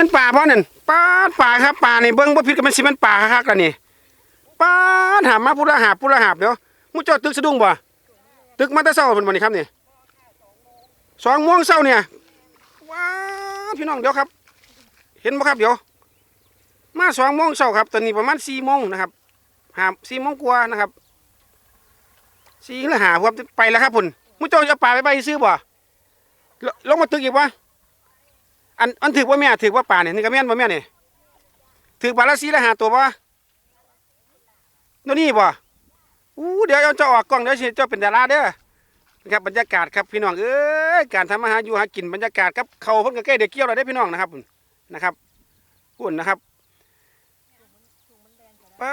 เป็นป่าบ่นั่นป่าป่าครับป่านี่เบิ่งบ่ผิดก็มันสิเป็นป่าคักๆแล้วนี่ป่าหามาพุละหาบพุละหาบเดี๋ยวมู่เจ้าตึกสะดุ้งบ่ตึกมาแต่เช้าเพิ่นบ่นี่ครับนี่สองโมงเช้าเนี่ยว้าพี่น้องเดี๋ยวครับ เห็นบ่ครับเดี๋ยว มาสองโมงเช้าครับ ตอนนี้ประมาณสี่โมงนะครับหาสี่โมงกว่านะครับสี่หรือหาครับไปแล้วครับพุ่นมู่เจ้าจะป่าไปไปซื้อบ่ลลงมาตึกอีกบ่ อันอันถือว่าแม่ถือว่าป่าเนี่ยนี่ก็แม่นบ่าแม่เนี่ยถือปลาละสีละหาตัวบ่ตัวนี้บ่อู้เดี๋ยวเอาจะออกกล้องเดี๋ยวเจ้าเป็นดาราเด้อนะครับบรรยากาศครับพี่น้องเอ้ยการทำอาหารอยู่หากินบรรยากาศครับเขาเพิ่นก็ใกล้เด็กเกี่ยวแล้วได้พี่น้องนะครับนะครับอุ่นนะครับป๊า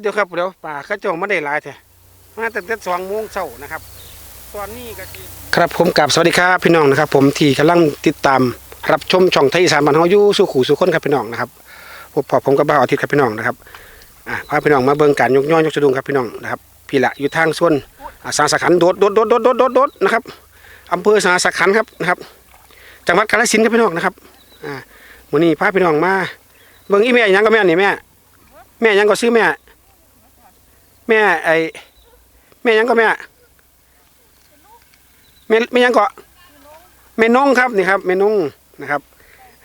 เดี๋ยวครับเดี๋ยวป่าเขาจ้ามาได้หลายแท้มาตั้งแต่สองโมงเช้านะครับ ตอนนี้ก็คือครับผมกับสวัสดีครับพี่น้องนะครับ ผมที่กำลังติดตาม รับชมช่องไทยอีสานบ้านเฮาอยู่สู่ขู่สู่คนครับพี่น้องนะครับพบพอผมกับบ่าวอาทิตย์ครับพี่น้องนะครับอ่าพาพี่น้องมาเบิ่งการยกย่อยกสะดุงครับพี่น้องนะครับพี่ละอยู่ทางส่วนอาสาสขันโดดโดดโดดโดดโดดโดดโดดนะครับอำเภอสาสขันครับนะครับ จังหวัดกาฬสินธุ์ครับพี่น้องนะครับอ่ามื้อนี้พาพี่น้องมาเบิ่งอีแม่ยังก็แม่นี่แม่แม่ยังก็ซื้อแม่ แม่ไอแม่ยังก็แม่แม่แม่ยังก็แม่นงครับนี่ครับแม่นง นะครับ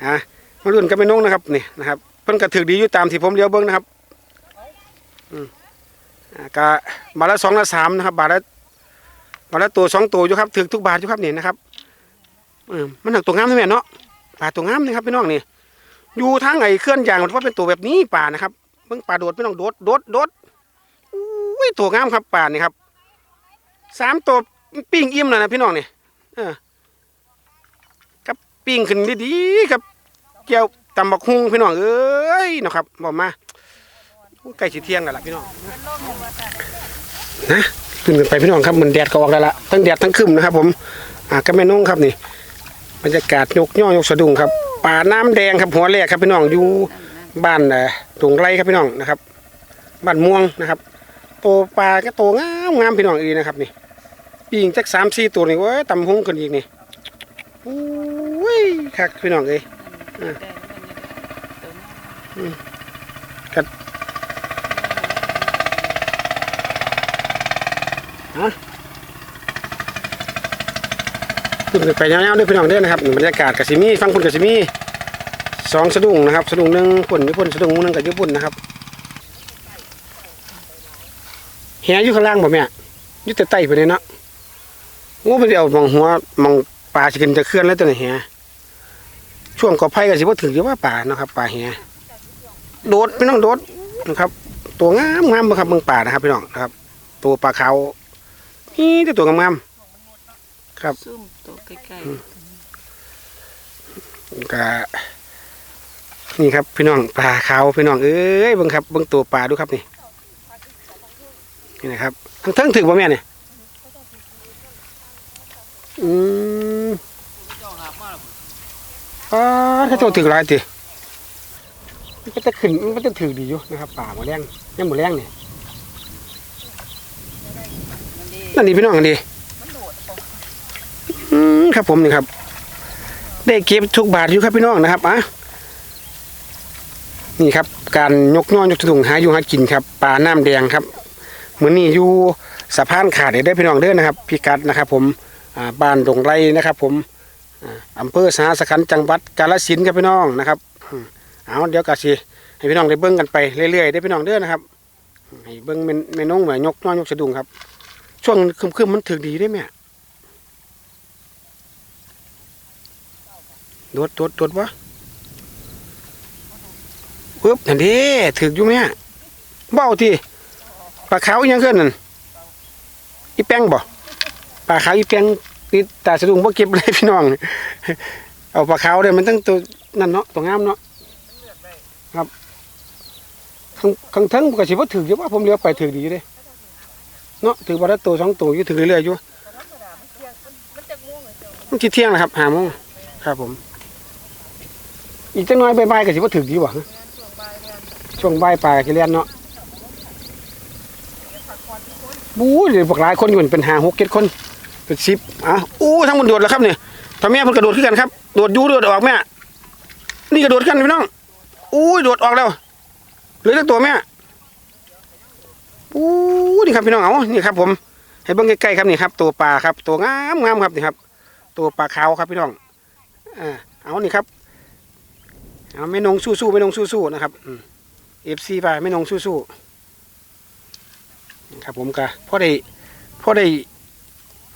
อ่ามารุ่นกับแม่นงนะครับนี่นะครับเพิ่นก็ถือดีอยู่ตามที่ผมเลี้ยวเบิ้งนะครับอืมอ่ากะบาทละสองละสามนะครับ บาทละบาทละตัวสองตัวอยู่ครับถือทุกบาทอยู่ครับนี่นะครับออมันหนักตัวงามใช่ไหมเนาะปลาตัวงามนี่ครับพี่น้องนี่อยู่ทางไอ้เคลื่อนยางมันว่าเป็นตัวแบบนี้ปลานะครับเบิ่งปลาโดดพี่น้องโดดโดดโดดอุ้ยตัวงามครับปลานี่ครับสามตัวปิ้งอิ่มแล้วนะพี่น้องนี่เออ ปิ้งขึ้นดีๆครับเกี่ยวตำบักฮุงพี่น้องเอ้ยนะครับบอกมาอู้ใกล้สิเที่ยงแล้วล่ะพี่น้องนะขึ้นกันไปพี่น้องครับมันแดดก็ออกแล้วล่ะทั้งแดดทั้งครึมนะครับ ผมอ่าก็แม่น้องครับนี่บรรยากาศยกย่อยกสะดุ้งครับป่าน้ำแดงครับหัวแรกครับพี่น้องอยู่บ้านเอ่อตรงไรครับพี่น้องนะครับบ้านม่วงนะครับโตปลาก็โตงามงามพี่น้องอีนะครับนี่ปิ้งจักสามสี่ตัวนี่ว้ยตำฮุงขึ้นอีกนี่ คักพี่น้องเอ้ยอะอืมครับฮะขึ้นไปยาวๆด้วยพี่น้องเด้อนะครับบรรยากาศกสิมีฟังคุณกสิมีสองสะดุ้งนะครับสะดุ้งหนึ่งปุ่นญี่ปุ่นสะดุ้งหนึ่งกับญี่ปุ่นนะครับแหอยู่ข้างล่างบ่แม่อยู่แต่ใต้ไปเลยเนาะงูมันจะเอามองหัวมองปลาสิขึ้นจะเคลื่อนแล้วตัวไหนแห ช่วงกอไผ่ก็สิว่าถึงจะว่าป่านะครับ ป่าแหโดดพี่น้องโดดนะครับ ตัวงามงามบ่ครับเมืองป่านะครับพี่น้องนะครับ ตัวปลาขาวนี่แต่ตัวงามๆครับซุ่มตัวใกล้ก็นี่ครับพี่น้องปลาขาวพี่น้องเอ้ยเบิ่งครับเบิ่งตัวปลาดูครับนี่นี่นะครับทั้งทั้งถึงบ่แม่เนี่ยอืม อ่าถ้าเจ้าถือหลายติมันก็จะขึ้นมันก็จะถือดีอยู่นะครับป่าหมะแรงยังหมะแรงเนี่ยนั่นดีพี่น้องกันดีอืมครับผมนี่ครับ ได้เก็บทุกบาทอยู่ครับพี่น้องนะครับอะนี่ครับ การยกน้อยยกถุงหาอยู่หากินครับป่าน้ำแดงครับเหมือนนี่อยู่สะพานขาดได้อพี่น้องเด้อนะครับ พิกัดนะครับ ผมบ้านดงไรนะครับ ผม อำเภอสาสขันจังหวัดกาฬสินธุ์ครับพี่น้องนะครับเอาเดี๋ยวกะสิให้พี่น้องได้เบิ่งกันไปเรื่อยๆได้พี่น้องเด้อนะครับให้เบิ่งเมนเมนงแหวยกน้อยยกสะดุ้งครับ ช่วงคืมๆมันถึกดีได้ไหมอะโดดโดดโดดวะปึ๊บนั่นดิถึกอยู่ไหมเบ้าทีปลาขาวอีหยังขึ้นนั่นอีแป้งบ่ปลาขาวอีแป้ง ติดตาสะดุ้งบ่เก็บเลยพี่น้อง เอาปลาขาวเลยมันตั้งตัวนั่นเนาะตัวงามเนาะครับข้างข้างทั้งก็สิบ่ถือยู่ว่าผมเลี้ยวไปถือดีอยู่เด้เนาะถือบ่ได้ตัวสองตัวอยู่ถือเรื่อยๆอยู่มันสิเที่ยงนะครับ5โมงครับผม อีกจังน้อยใบ่ายๆก็สิบ่ถือดีบ่ฮะช่วงใบปลายก็เรียนเนาะบู๊เดี๋ยวพวกหลายคนอยู่เป็น5 6 7คน เป็นสิบอะอู้ทั้งหมดโดดแล้วครับเนี่ยทำแม่เพิ่นกระโดดขึ้นกันครับโดดยูโดดออกแม่นี่กระโดดกันพี่น้องอุ้ยโดดออกแล้วเหลือแต่ตัวแม่อู้นี่ครับพี่น้องเอานี่ครับ ผมให้เบิ่งใกล้ๆครับนี่ครับ ตัวปลาครับ ตัวงามงามครับนี่ครับ ตัวปลาขาวครับพี่น้องอ่าเอานี่ครับเอาไม่นงสู้ๆไม่นงสู้ๆนะครับเอฟซีไปไม่นงสู้ๆครับผมก็พ่อได้พ่อได้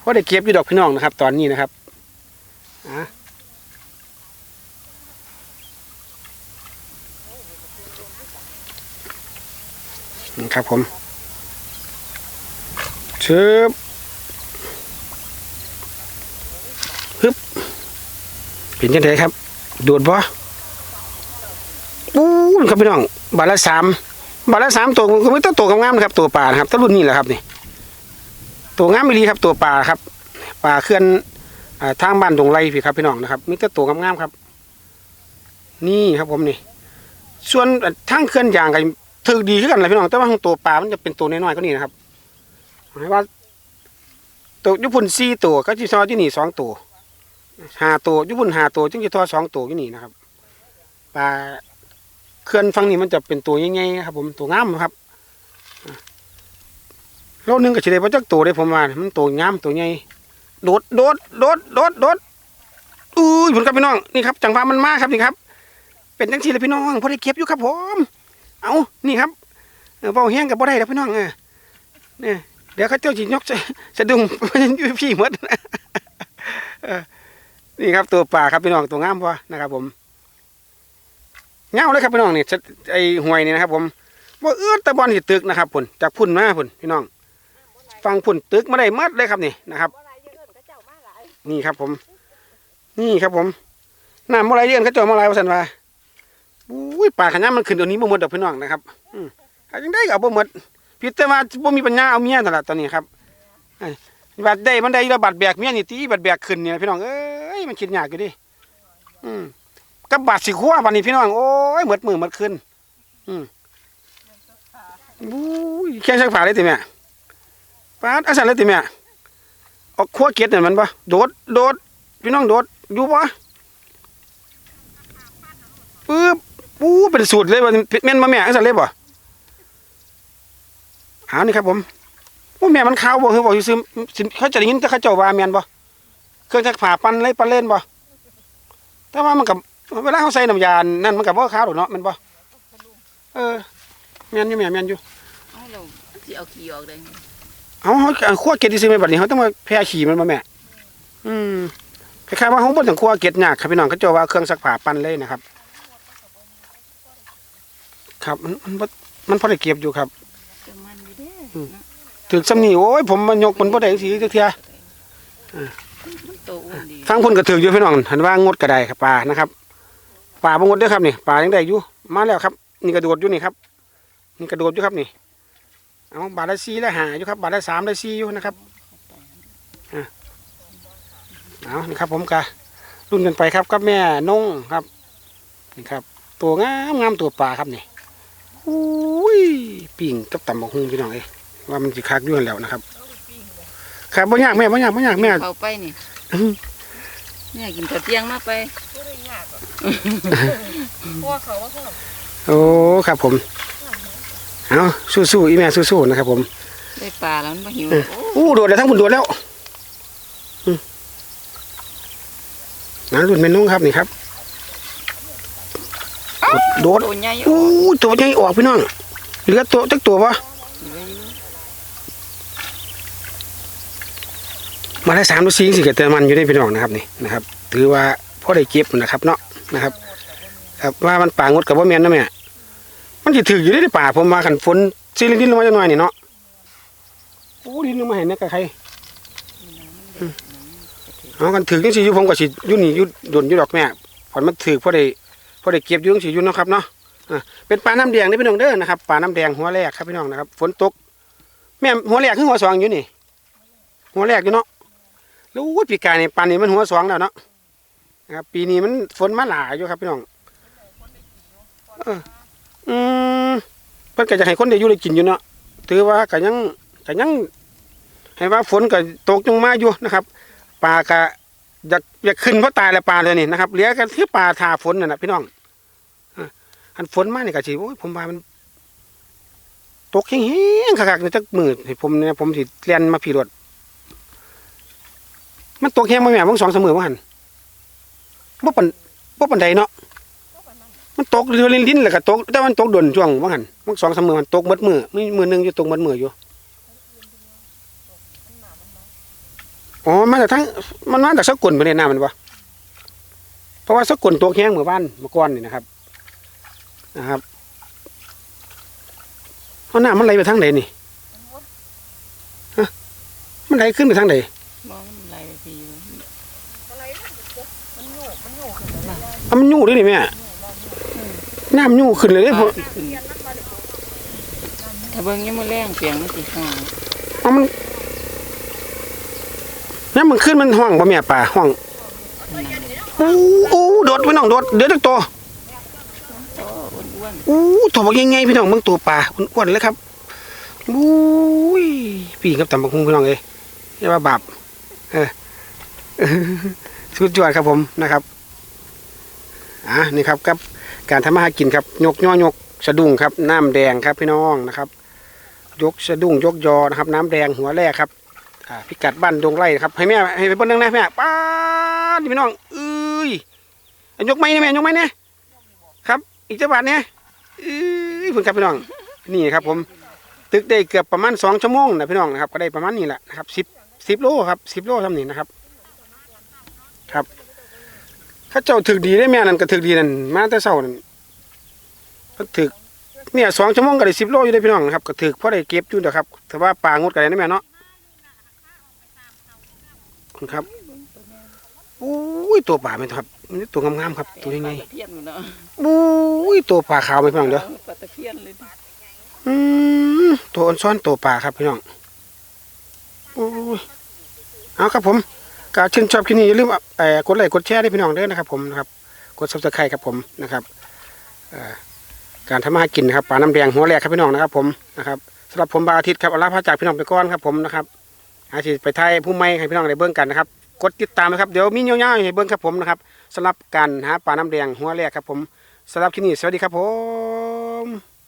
พ่อได้เก็บอยู่ดอกพี่น้องนะครับ ตอนนี้นะครับอะนะครับผมชึบฮึบเป็นยังไงครับดูดบ่ปูนครับพี่น้องบาทละสามบาทละสามตัวก็ไม่ต้องตัวงามๆนะครับ ตัวปลานะครับต้นรุ่นนี้แหละครับนี่ ตัวงามไม่ดีครับตัวปลาครับปลาเคลื่อนอทางบ้านดงไรพี่ครับพี่น้องนะครับมีแต่ตัวงามๆครับ นี่ครับผมนี่ ส่วนทางเคลื่อนยางกันถือดีขึ้นกันเลยพี่น้องแต่ว่าตัวปลามันจะเป็นตัวน้อยๆก็นี่นะครับหมายว่า ตัวญี่ปุ่นสี่ตัวก็จีทอที่นี่สองตัวหาตัวญี่ปุ่นหาตัวจึงจะทอสองตัวที่นี่นะครับปลาเคลื่อนฟังนี่มันจะเป็นตัวใหญ่ๆครับ ผมตัวงามครับ โลนึงก็จะได้พระจักตัวได้ผมว่ามันตัวงามตัวใหญ่โดดโดดโดดโดดโดดอุ้ยผลครับพี่น้องนี่ครับจังหวะมันมากครับนี่ครับ เป็นจังสีเลยพี่น้องพอได้เก็บอยู่ครับ ผม เอานี่ครับเออเบาแห้งกับบ่ได้แล้วพี่น้องเออเนี่ยเดี๋ยวเขาเจ้าจีนยกจะสะดุ้งอยู่พี่หมดนี่ครับตัวป่าครับพี่น้องตัวงามพอนะครับ ผมเงาเลยครับพี่น้องนี่ไอห่วยนี่นะครับ ผมว่าเอื้อตะบอลหิตึกนะครับพุ่นจากพุ่นมาพุ่นพี่น้อง ฟังพุ่นตึกมาได้มัดเลยครับนี่นะครับนี่ครับผม นี่ครับผมน้ำอะไรเดือนเขาเจาะมลายวสันว่าอุ้ยป่าขยะมันขึ้นตัวนี้บ่หมดดอกพี่น้องนะครับอืมหาจังได้ก็เอาบ่หมดพี่แต่ว่าบ่มีปัญญาเอาเมียนั่นละตอนนี้ครับบัดได้มันได้แล้วบัดแบกเมียนี่ตีบัดแบกขึ้นนี่นะพี่น้องเอ้ยมันคิดยากอยู่ดิอืมกับบาดสิขัวบัดนี้พี่น้องโอ้ยหมดมือหมดคืนอืมอุ้ยแค่ชักผ่าเลยติแม่ ปาดอาศัยเลยติแม่ออกขั้วเกียดนั่นมันบ่โดดโดดพี่น้องโดดอยู่บ่ปึ๊บปูเป็นสูตรเลยว่าแม่นมาแม่อันสันเลยบ่เอานี่ครับผมโอ้แม่มันขาวบ่คือบ่ซื้อเขาจะได้ยินแต่เขาเจ้าว่าแม่นบ่เครื่องซักผ้าปันเลยปันเล่นบ่แต่ว่ามันกับเวลาเขาใส่น้ำยานั่นมันกับบ่าขาวดอกเนาะมันบ่เออแม่นอยู่แม่แม่นอยู่เอาเราเอาขี้ออกได้ เอาเขาเอาคั่วเกล็ดที่ซื้อมาบัดนี้เขาต้องมาแผ่ขี้มันมาแม่ อืมคล้ายๆว่าเขาบ่ต้องคั่วเกล็ดยากครับพี่น้องเขาเจ้าว่าเครื่องซักผ้าปั่นเลยนะครับ ครับ มันมันบ่มันพอได้เก็บอยู่ครับก็มันอยู่เด้อืมถึกสำนีโอ้ยผมมันยกมันบ่ได้สิจักเทียมันโตอ้วนดีฟังเพิ่นก็ถึกอยู่พี่น้องหันว่างดก็ได้ครับปลานะครับปลาบ่งดเด้อครับนี่ปลายังได้อยู่มาแล้วครับ นี่กระโดดอยู่นี่ครับ นี่กระโดดอยู่ครับนี่ เอาบาทละ4ละ5อยู่ครับ บาทละ3ละ4อยู่นะครับอะเอานี่ครับผมกะรุ่นกันไปครับกับแม่นงครับนี่ครับ ตัวงามงามตัวปลาครับนี่อุ้ยปิ่งกับตำบักหุ่งพี่น้องเอ้ยว่ามันสิคักอยู่นั่นแหล้วนะครับครับบ่ยากแม่บ่ยากบ่ยากแม่เอาไปนี่อื้อเนี่ยกินข้าวเที่ยงมาไปโอ้ครับผม เอาสู้ๆอีแม่สู้ๆนะครับผมได้ปลาแล้วมันบ่หิวเออโอ้อู้โดดแล้วทั้งบุญโดดแล้วอืมนะรุ่นแม่นุ่งครับนี่ครับโดดโตใหญ่ออู้อกตัวใหญ่ออกพี่น้องเหลือตัวจักตัววะเหลืออยู่มาได้สามตัวสี่สิเกิดแต่มันอยู่ในพี่น้องนะครับนี่นะครับ ถือว่าพ่อได้เก็บนะครับเนาะนะครับ ครับว่ามันป่างดกับว่าแม่นนะแม่ มันจะถืออยู่ในป่าผมมาขันฝนซีลินดินลงมาจังหน่อยนี่เนาะโอ้ดินลงมาเห็นเนี่ยกับใครอืมเอากันถือจังสิอยู่ผมก็สิอยู่นี่อยู่ดนอยู่ดอกแม่ผ่อนมันถือพ่อได้พ่อได้เก็บอยู่จังสิอยู่เนาะครับเนาะอะเป็นปลาน้ำแดงนี่พี่น้องเด้อนะครับปลาน้ำแดงหัวแรกครับพี่น้องนะครับ ฝนตก แม่หัวแรกคือหัวสองอยู่นี่ หัวแรกอยู่เนาะแล้วอู้ปีกายนี่ปานนี้มันหัวสองแล้วเนาะนะครับปีนี้มันฝนมาหลายอยู่ครับพี่น้องเออ อืมเพิ่นก็จะให้คนได้อยู่ได้กินอยู่เนาะถือว่าก็ยังก็ยัง ให้ว่าฝนก็ตกลงมาอยู่นะครับปลาก็อยากอยากขึ้นเพราะตายแล้วปลาเลยนี่นะครับเหลือกันที่ปลาทาฝนน่ะนะพี่น้องอันฝนมานี่ก็สิโอ้ยผมว่ามัน ตกแห้งๆคักๆในจักมือให้ผมเนี่ยผมสิเรียนมาพี่รถมันตกแห้งมาแม่บางสองเสมอว่าหันบ่ปานบ่ปานใดเนาะ มันตกเรือลิ้นๆแล้วก็ตกแต่มันตกดนช่วงว่าหั่นบางสองสามมือมันตกหมดมือมีมือหนึงอยู่ตกหมดมืออยู่อ๋อมาจากทั้งมันมาจากสกลบ่ได้น้ามันบ่เพราะว่าสกลตกแห้งเมื่อวานเมื่อก่อนนี่นะครับ นะครับเพราะน้ำมันไหลไปทางไหนนี่ฮะมันไหลขึ้นไปทางไหนบ่มันไหลไปพี่อยู่อะมันยู่ด้วยนี่แม่ น้ำยู่ขึ้นเลยเด้ปพอลาสิขึ้นถ้าเบิ่งยังมื้อแรงเปียงมันสิห่างเอามันน้ำมันขึ้นมันห้องบ่แม่ป่าห้องนั่นน่ะอู้อู้โดดพี่น้องโดดเดี๋ยวจักตัวโตอ้วนอู้ตัวบักใหญ่ๆพี่น้องเบิ่งตัวป่าอ้วนๆเลยครับอู้ยปีกับตำบักหุ่งพี่น้องเอ้ยอย่าว่าบาปเออสุดยอดครับผมนะครับอะนี่ครับกับ การทำมาหากินครับ ยกย่อยกสะดุ้งครับ น้ำแดงครับพี่น้องนะครับ ยกสะดุ้งยกยอนะครับ น้ำแดงหัวแรกครับพิกัดบ้านดงไร่ครับให้แม่ให้ไปเบนนึงนะแม่ป้าดพี่น้องเอ้ยยกไม้นะแม่ยกไม้เนี่ยครับ อีกจังหวัดเนี่ยเอ้ยเพิ่นครับพี่น้อง นี่ครับ ผม ตึกได้เกือบประมาณสองชั่วโมงนะพี่น้องนะครับ ก็ได้ประมาณนี้แหละนะครับสิบสิบโลครับสิบโลทำนี่นะครับ ครับ ข้าเจ้าถึกดีได้แม่นั่นก็ถึกดีนั่นมาแต่เช้านั่นเพิ่นถึกเนี่ยสองชั่วโมงก็ได้สิบโลอยู่ได้พี่น้องนะครับก็ถึกพอได้เก็บอยู่นะครับแต่ว่าปลางดก็ได้นะแม่เนาะคุณครับอุ้ยตัวปลาไหมครับมันตัวงามๆครับๆตัวยังไงปลาตะเพียนหมดเนาะอุ้ยตัวปลาขาวไหมพี่น้องเด้อปลาตะเพียนเลยดิอืมตัวอ่อนซ้อนตัวปลาครับพี่น้องโอ้ยเอาครับผม กาชื่นชอบคลิปนี้อย่าลืมกดไลค์กดแชร์ให้พี่น้องด้อนะครับผมนะครับกดซับสไครต์ครับผมนะครับการทำมาหากินนะครับปลาน้ำแดงหัวแรกครับพี่น้องนะครับผมนะครับสำหรับผมบาอาทิตย์ครับเอาลาพาจากพี่น้องไปก่อนครับผมนะครับอาทิตย์ไปไทยผู้ไม่ให้พี่น้องได้เบิ่งกันนะครับกดติดตามนะครับเดี๋ยวมีเงี้ยวๆให้เบิ่งครับผมนะครับสำหรับการหาปลาน้ำแดงหัวแรกครับผมสำหรับคลิปนี้สวัสดีครับผม